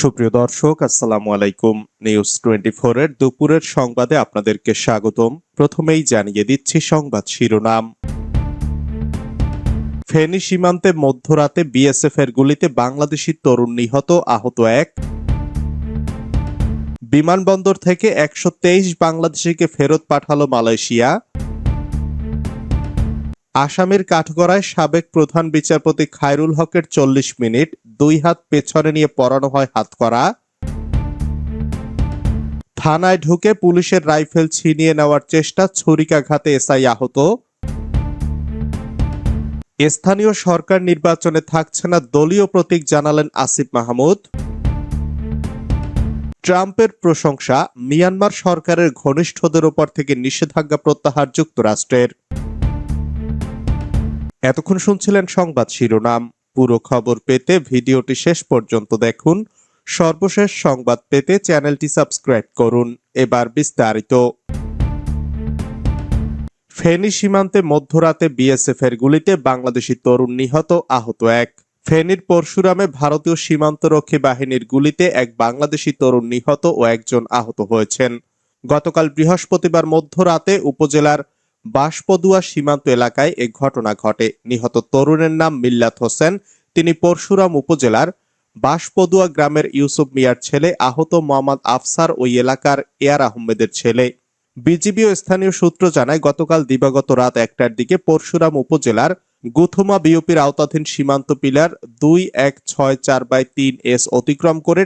সুপ্রিয় দর্শক, আসসালামু আলাইকুম। নিউজ টোয়েন্টি এর দুপুরের সংবাদে আপনাদেরকে স্বাগতম। প্রথমেই জানিয়ে দিচ্ছি সংবাদ শিরোনাম। ফেনী সীমান্তে মধ্যরাতে বিএসএফ এর গুলিতে বাংলাদেশি তরুণ নিহত, আহত এক। বিমানবন্দর থেকে একশো তেইশ বাংলাদেশিকে ফেরত পাঠালো মালয়েশিয়া। আসামের কাঠগড়ায় সাবেক প্রধান বিচারপতি খায়রুল হকের চল্লিশ মিনিট, দুই হাত পেছনে নিয়ে পরানো হয় হাতকড়া। থানায় ঢুকে পুলিশের রাইফেল ছিনিয়ে নেওয়ার চেষ্টা ছুরিকাঘাতে এসআই আহত। স্থানীয় সরকার নির্বাচনে থাকছে না দলীয় প্রতীক জানালেন আসিফ মাহমুদ। ট্রাম্পের প্রশংসা, মিয়ানমার সরকারের ঘনিষ্ঠদের উপর থেকে নিষেধাজ্ঞা প্রত্যাহার যুক্তরাষ্ট্রের। এতক্ষণ শুনছিলেন সংবাদ শিরোনাম। পুরো খবর পেতে ভিডিওটি শেষ পর্যন্ত দেখুন। সর্বশেষ সংবাদ পেতে চ্যানেলটি সাবস্ক্রাইব করুন। এবার বিস্তারিত। ফেনী সীমান্তে মধ্যরাতে বিএসএফ এর গুলিতে বাংলাদেশি তরুণ নিহত, আহত এক। ফেনীর পরশুরামে ভারতীয় সীমান্তরক্ষী বাহিনীর গুলিতে এক বাংলাদেশি তরুণ নিহত ও একজন আহত হয়েছেন। গতকাল বৃহস্পতিবার মধ্যরাতে উপজেলার বাঁশপদুয়া সীমান্ত এলাকায় এ ঘটনা ঘটে। নিহত তরুণের নাম মিল্লাত হোসেন। তিনি পরশুরাম উপজেলার বাঁশপদুয়া গ্রামের ইউসুফ মিয়ার ছেলে আহত মোহাম্মদ আফসার ওই এলাকার এয়ার আহমেদের ছেলে। বিজিবি ও স্থানীয় সূত্র জানায়, গতকাল দিবাগত রাত একটার দিকে পরশুরাম উপজেলার গুথুমা বিওপির আওতাধীন সীমান্ত পিলার দুই এক ছয় চার বাই তিন এস অতিক্রম করে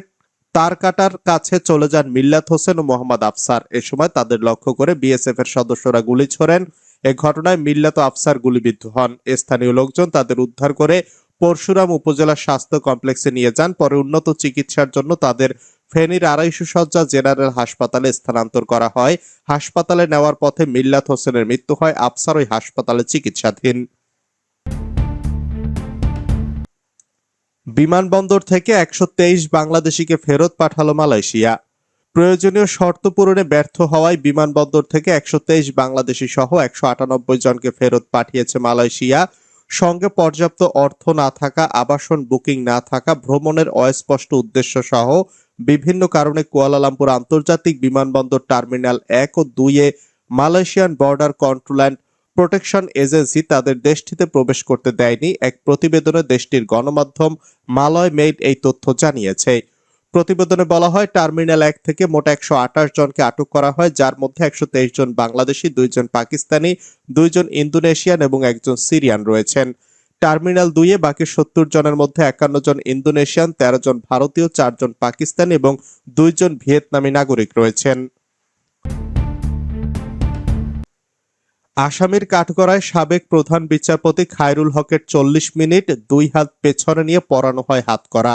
তার কাটার কাছে চলে যান মিল্লাত হোসেন ও মোহাম্মদ আফসার। এ সময় তাদের লক্ষ্য করে বিএসএফ এর সদস্যরা গুলি ছোড়েন। এ ঘটনায় মিল্লাত আফসার গুলিবিদ্ধ হন। স্থানীয় লোকজন তাদের উদ্ধার করে পরশুরাম উপজেলা স্বাস্থ্য কমপ্লেক্সে নিয়ে যান। পরে উন্নত চিকিৎসার জন্য তাদের ফেনীর আড়াইশো সজ্জা জেনারেল হাসপাতালে স্থানান্তর করা হয়। হাসপাতালে নেওয়ার পথে মিল্লাত হোসেনের মৃত্যু হয়। আফসার ওই হাসপাতালে চিকিৎসাধীন। বিমানবন্দর থেকে একশো তেইশ বাংলাদেশিকে ফেরত পাঠালো মালয়েশিয়া। প্রয়োজনীয় শর্ত পূরণে ব্যর্থ হওয়ায় বিমানবন্দর থেকে একশো তেইশ বাংলাদেশি সহ একশো আটানব্বই জনকে ফেরত পাঠিয়েছে মালয়েশিয়া। সঙ্গে পর্যাপ্ত অর্থ না থাকা, আবাসন বুকিং না থাকা, ভ্রমণের অস্পষ্ট উদ্দেশ্য সহ বিভিন্ন কারণে কুয়ালালামপুর আন্তর্জাতিক বিমানবন্দর টার্মিনাল এক ও দুইয়ে Malaysian border control and protection agency তাদের দেশটিতে প্রবেশ করতে দেয়নি। এক প্রতিবেদনে দেশটির গণমাধ্যম মালয় মেইড এই তথ্য জানিয়েছে। প্রতিবেদনে বলা হয়, টার্মিনাল এক থেকে মোট একশো আঠাশ জনকে আটক করা হয়, যার মধ্যে একশো তেইশ জন বাংলাদেশি দুইজন পাকিস্তানি দুইজন ইন্দোনেশিয়ান এবং একজন সিরিয়ান রয়েছেন। টার্মিনাল দুইয়ে বাকি সত্তর জনের মধ্যে একান্ন জন ইন্দোনেশিয়ান, তেরো জন ভারতীয় চারজন পাকিস্তানি এবং দুইজন ভিয়েতনামি নাগরিক রয়েছেন। আসামির কাঠগড়ায় সাবেক প্রধান বিচারপতি খায়রুল হকের চল্লিশ মিনিট দুই হাত পেছনে নিয়ে পরানো হয় হাত করা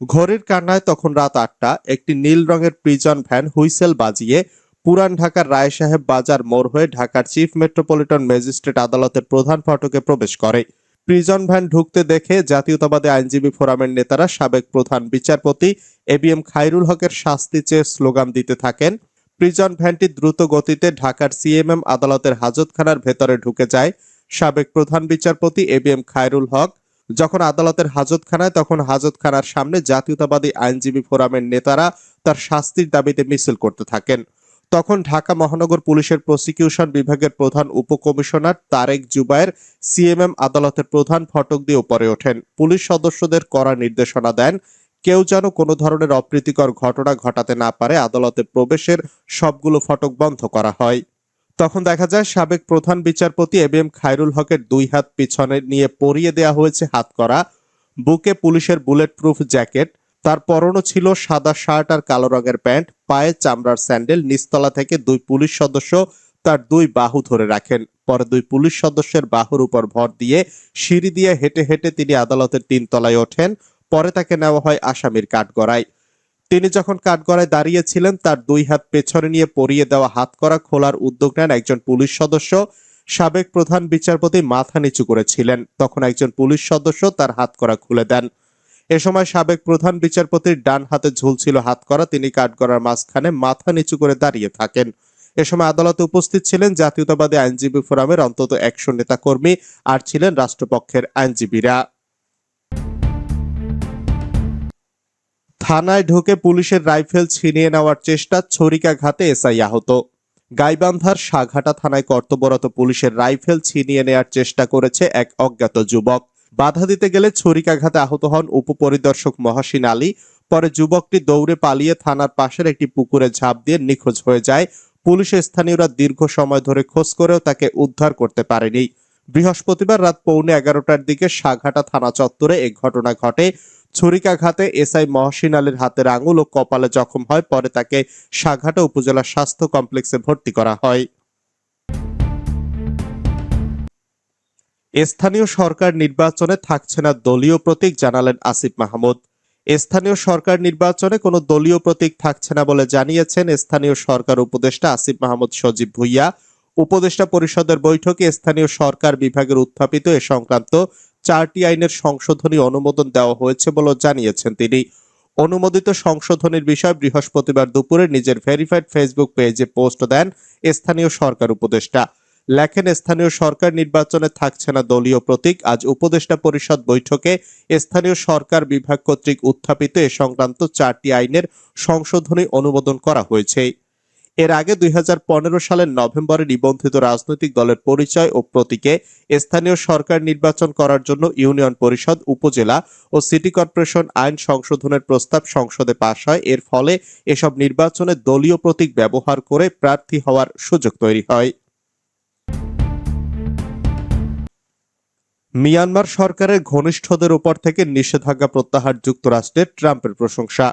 ঘড়ির কান্নায় তখন রাত আটটা, একটি নীল রঙের প্রিজন ভ্যান হুইসেল বাজিয়ে পুরান ঢাকার রায় সাহেব বাজার মোড় হয়ে ঢাকার চিফ মেট্রোপলিটন ম্যাজিস্ট্রেট আদালতের প্রধান ফটকে প্রবেশ করে। প্রিজন ভ্যান ঢুকতে দেখে জাতীয়তাবাদী আইনজীবী ফোরামের নেতারা সাবেক প্রধান বিচারপতি এ বি এম খায়রুল হকের শাস্তি চেয়ে স্লোগান দিতে থাকেন। প্রিজন ভ্যানটি দ্রুত গতিতে ঢাকার সিএমএম আদালতের হাজতখানার ভেতরে ঢুকে যায়। সাবেক প্রধান বিচারপতি A B M Khairul Haque যখন আদালতের হাজতখানায়, তখন হাজতখানার সামনে জাতীয়তাবাদী আইনজীবী ফোরামের নেতারা তার শাস্তির দাবিতে মিছিল করতে থাকেন। তখন ঢাকা মহানগর পুলিশের প্রসিকিউশন বিভাগের প্রধান উপকমিশনার তারেক জুবায়ের সিএমএম আদালতের প্রধান ফটক দিয়ে উপরে ওঠেন। পুলিশ সদস্যদের কড়া নির্দেশনা দেন কেউ যেন কোনো ধরনের অপ্রীতিকর ঘটনা ঘটাতে না পারে আদালতে প্রবেশের সবগুলো ফটক বন্ধ করা হয়। তখন দেখা যায় সাবেক প্রধান বিচারপতি এ এম খায়রুল হকের দুই হাত পিছনে নিয়ে পরিয়ে দেয়া হয়েছে হাত করা, বুকে পুলিশের বুলেট প্রুফ জ্যাকেট, তার পরনও ছিল সাদা শার্ট আর কালো রঙের প্যান্ট, পায়ে চামড়ার স্যান্ডেল, নিচতলা থেকে দুই পুলিশ সদস্য তার দুই বাহু ধরে রাখেন। পরে দুই পুলিশ সদস্যের বাহুর উপর ভর দিয়ে সিঁড়ি দিয়ে হেঁটে হেঁটে তিনি আদালতের তিনতলায় ওঠেন। পরে তাকে নেওয়া হয় আসামির কাঠগড়ায়। তিনি যখন কাঠগড়ায় দাঁড়িয়েছিলেন, তার দুই হাত পেছনে নিয়ে পরিয়ে দেওয়া হাত করা খোলার উদ্যোগ নেন একজন পুলিশ সদস্য। সাবেক প্রধান বিচারপতি মাথা নিচু করেছিলেন। তখন একজন পুলিশ সদস্য তার হাত করা খুলে দেন। এ সময় সাবেক প্রধান বিচারপতির ডান হাতে ঝুলছিল হাত করা তিনি কাঠগড়ার মাঝখানে মাথা নিচু করে দাঁড়িয়ে থাকেন। এ সময় আদালতে উপস্থিত ছিলেন জাতীয়তাবাদী আইনজীবী ফোরামের অন্তত একশো নেতাকর্মী, আর ছিলেন রাষ্ট্রপক্ষের আইনজীবীরা। থানায় ঢুকে পুলিশের রাইফেল ছিনিয়ে নেওয়ার চেষ্টা ছরিকাঘাতে এসআই আহত। গাইবান্ধার সাঘাটা থানায় কর্তব্যরত পুলিশের রাইফেল ছিনিয়ে নেয়ার চেষ্টা করেছে এক অজ্ঞাত যুবক। বাধা দিতে গেলে ছরিকাঘাতে আহত হন উপপরিদর্শক মহাসিন আলী। পরে যুবকটি দৌড়ে পালিয়ে থানার পাশের একটি পুকুরে ঝাঁপ দিয়ে নিখোঁজ হয়ে যায়। পুলিশের স্থানীয়রা দীর্ঘ সময় ধরে খোঁজ করেও তাকে উদ্ধার করতে পারেনি। বৃহস্পতিবার রাত পৌনে এগারোটার দিকে সাঘাটা থানা চত্বরে এই ঘটনা ঘটে। ছুরিকাঘাতে এসআই মহসিন আলীর হাতের আঙুল ও কপালে জখম হয়, পরে তাকে সাঘাটা উপজেলা স্বাস্থ্য কমপ্লেক্সে ভর্তি করা হয়। স্থানীয় সরকার নির্বাচনে থাকছে না দলীয় প্রতীক, জানালেন আসিফ মাহমুদ। স্থানীয় সরকার নির্বাচনে কোনো দলীয় প্রতীক থাকছে না বলে জানিয়েছেন স্থানীয় সরকার উপদেষ্টা আসিফ মাহমুদ সজীব ভুইয়া। উপদেষ্টা পরিষদের বৈঠকে স্থানীয় সরকার বিভাগের উত্থাপিত এ সংক্রান্ত চারটি আইনের সংশোধনী অনুমোদন দেওয়া হয়েছে বলে জানিয়েছেন তিনি। অনুমোদিত সংশোধনীর বিষয় বৃহস্পতিবার দুপুরে নিজের ভেরিফাইড ফেসবুক পেজে পোস্ট দেন স্থানীয় সরকার উপদেষ্টা। লেখেন, স্থানীয় সরকার নির্বাচনে থাকছে না দলীয় প্রতীক। আজ উপদেষ্টা পরিষদ বৈঠকে স্থানীয় সরকার বিভাগ কর্তৃক উত্থাপিত এ সংক্রান্ত চারটি আইনের সংশোধনী অনুমোদন করা হয়েছে। এর আগে দুই হাজার পনেরো সালের নভেম্বরে নিবন্ধিত রাজনৈতিক দলের পরিচয় ও প্রতীকে স্থানীয় সরকার নির্বাচন করার জন্য ইউনিয়ন পরিষদ, উপজেলা ও সিটি কর্পোরেশন আইন সংশোধনের প্রস্তাব সংসদে পাশ হয়। এর ফলে এসব নির্বাচনে দলীয় প্রতীক ব্যবহার করে প্রার্থী হওয়ার সুযোগ তৈরি হয়। মিয়ানমার সরকারের ঘনিষ্ঠদের উপর থেকে নিষেধাজ্ঞা প্রত্যাহার যুক্তরাষ্ট্রের ট্রাম্পের প্রশংসা।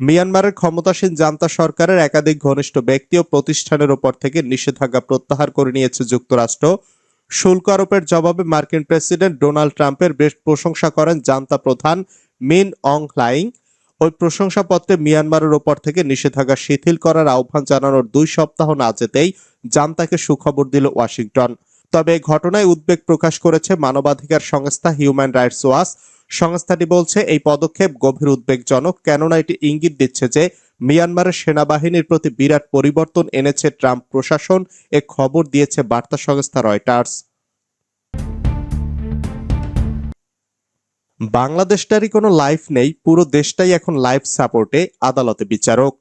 মিয়ানমারের ক্ষমতাসীন জান্তা সরকারের একাধিক ঘনিষ্ঠ ব্যক্তি ও প্রতিষ্ঠানের ওপর থেকে নিষেধাজ্ঞা প্রত্যাহার করে নিয়েছে যুক্তরাষ্ট্র। শুল্ক আরোপের জবাবে মার্কিন প্রেসিডেন্ট ডোনাল্ড ট্রাম্পের বেশ প্রশংসা করেন জান্তা প্রধান মিন অং হ্লাইং ওই প্রশংসাপত্রে মিয়ানমারের ওপর থেকে নিষেধাজ্ঞা শিথিল করার আহ্বান জানানোর দুই সপ্তাহ না যেতেই জান্তাকে সুখবর দিল ওয়াশিংটন। তবে ঘটনায় উদ্বেগ প্রকাশ করেছে মানবাধিকার সংস্থা হিউম্যান রাইটস ওয়াচ। সংস্থাটি বলছে, এই পদক্ষেপ গভীর উদ্বেগজনক, কেননা এটি ইঙ্গিত দিচ্ছে যে মিয়ানমারের সেনাবাহিনীর প্রতি বিরাট পরিবর্তন এনেছে ট্রাম্প প্রশাসন, এ খবর দিয়েছে বার্তা সংস্থা রয়টার্স। বাংলাদেশটারই কোনো লাইফ নেই, পুরো দেশটাই এখন লাইফ সাপোর্টে, আদালতে বিচারক।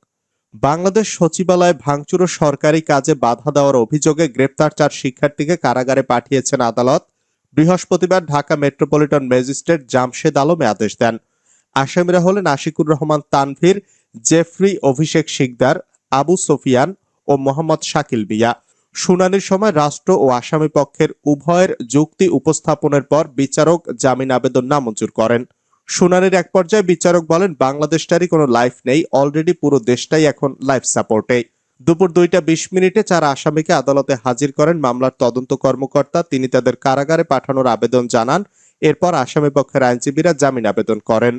বাংলাদেশ সচিবালয় ভাঙচুর সরকারি কাজে বাধা দেওয়ার অভিযোগে গ্রেপ্তার চার শিক্ষার্থীকে কারাগারে পাঠিয়েছেন আদালত। বৃহস্পতিবার ঢাকা মেট্রোপলিটন ম্যাজিস্ট্রেট জামশেদ আলমে আদেশ দেন। আসামিরা হলেন আশিকুর রহমান তানভীর, জেফরি অভিষেক শিকদার, আবু সোফিয়ান ও মোহাম্মদ শাকিল বিয়া শুনানির সময় রাষ্ট্র ও আসামি পক্ষের উভয়ের যুক্তি উপস্থাপনের পর বিচারক জামিন আবেদন নামঞ্জুর করেন। শুনানির এক পর্যায়ে বিচারক বলেন বাংলাদেশটারই কোনো লাইফ নেই, অলরেডি পুরো দেশটাই এখন লাইফ সাপোর্টে। দুপুর দুইটা বিশ মিনিটে চার আসামিকে আদালতে হাজির করেন মামলার তদন্ত কর্মকর্তা। তিনি তাদের কারাগারে পাঠানোর আবেদন জানান। এরপর আসামি পক্ষের আইনজীবীরা জামিন আবেদন করেন।